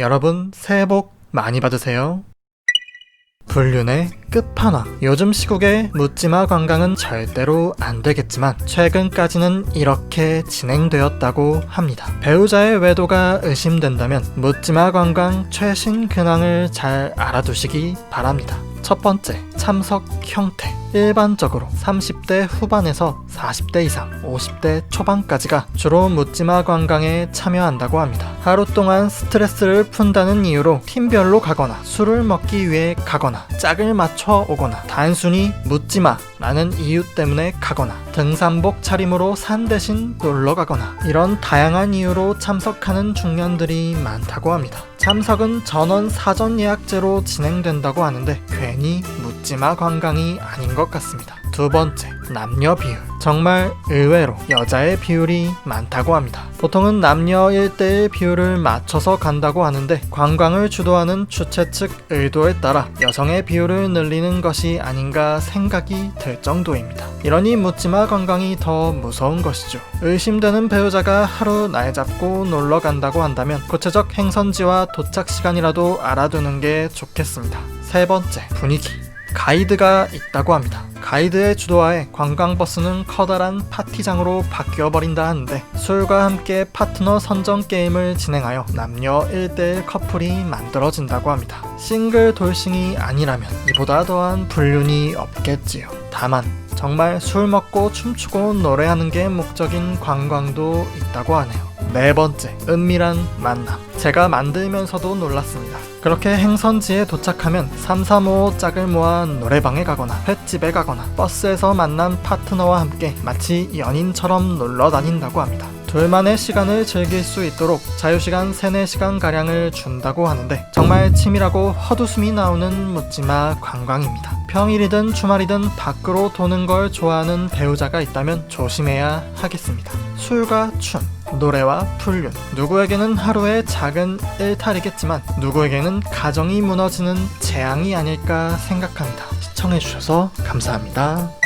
여러분 새해 복 많이 받으세요. 불륜의 끝판왕. 요즘 시국의 묻지마 관광은 절대로 안 되겠지만 최근까지는 이렇게 진행되었다고 합니다. 배우자의 외도가 의심된다면 묻지마 관광 최신 근황을 잘 알아두시기 바랍니다. 첫 번째, 참석 형태. 일반적으로 30대 후반에서 40대 이상, 50대 초반까지가 주로 묻지마 관광에 참여한다고 합니다. 하루 동안 스트레스를 푼다는 이유로 팀별로 가거나 술을 먹기 위해 가거나 짝을 맞춰 오거나 단순히 묻지마 라는 이유 때문에 가거나 등산복 차림으로 산 대신 놀러 가거나 이런 다양한 이유로 참석하는 중년들이 많다고 합니다. 참석은 전원 사전 예약제로 진행된다고 하는데 괜히 묻지마 관광이 아닌 것 같습니다. 두 번째, 남녀 비율. 정말 의외로 여자의 비율이 많다고 합니다. 보통은 남녀 1대1 비율을 맞춰서 간다고 하는데 관광을 주도하는 주최 측 의도에 따라 여성의 비율을 늘리는 것이 아닌가 생각이 들 정도입니다. 이러니 묻지마 관광이 더 무서운 것이죠. 의심되는 배우자가 하루 날 잡고 놀러 간다고 한다면 구체적 행선지와 도착 시간이라도 알아두는 게 좋겠습니다. 세 번째, 분위기. 가이드가 있다고 합니다. 가이드의 주도하에 관광버스는 커다란 파티장으로 바뀌어버린다 하는데 술과 함께 파트너 선정 게임을 진행하여 남녀 1대1 커플이 만들어진다고 합니다. 싱글 돌싱이 아니라면 이보다 더한 불륜이 없겠지요. 다만 정말 술 먹고 춤추고 노래하는 게 목적인 관광도 있다고 하네요. 네 번째, 은밀한 만남. 제가 만들면서도 놀랐습니다. 그렇게 행선지에 도착하면 335 짝을 모아 노래방에 가거나 횟집에 가거나 버스에서 만난 파트너와 함께 마치 연인처럼 놀러 다닌다고 합니다. 둘만의 시간을 즐길 수 있도록 자유시간 3, 4시간 가량을 준다고 하는데 정말 치밀하고 헛웃음이 나오는 묻지마 관광입니다. 평일이든 주말이든 밖으로 도는 걸 좋아하는 배우자가 있다면 조심해야 하겠습니다. 술과 춤, 노래와 불륜. 누구에게는 하루의 작은 일탈이겠지만 누구에게는 가정이 무너지는 재앙이 아닐까 생각합니다. 시청해주셔서 감사합니다.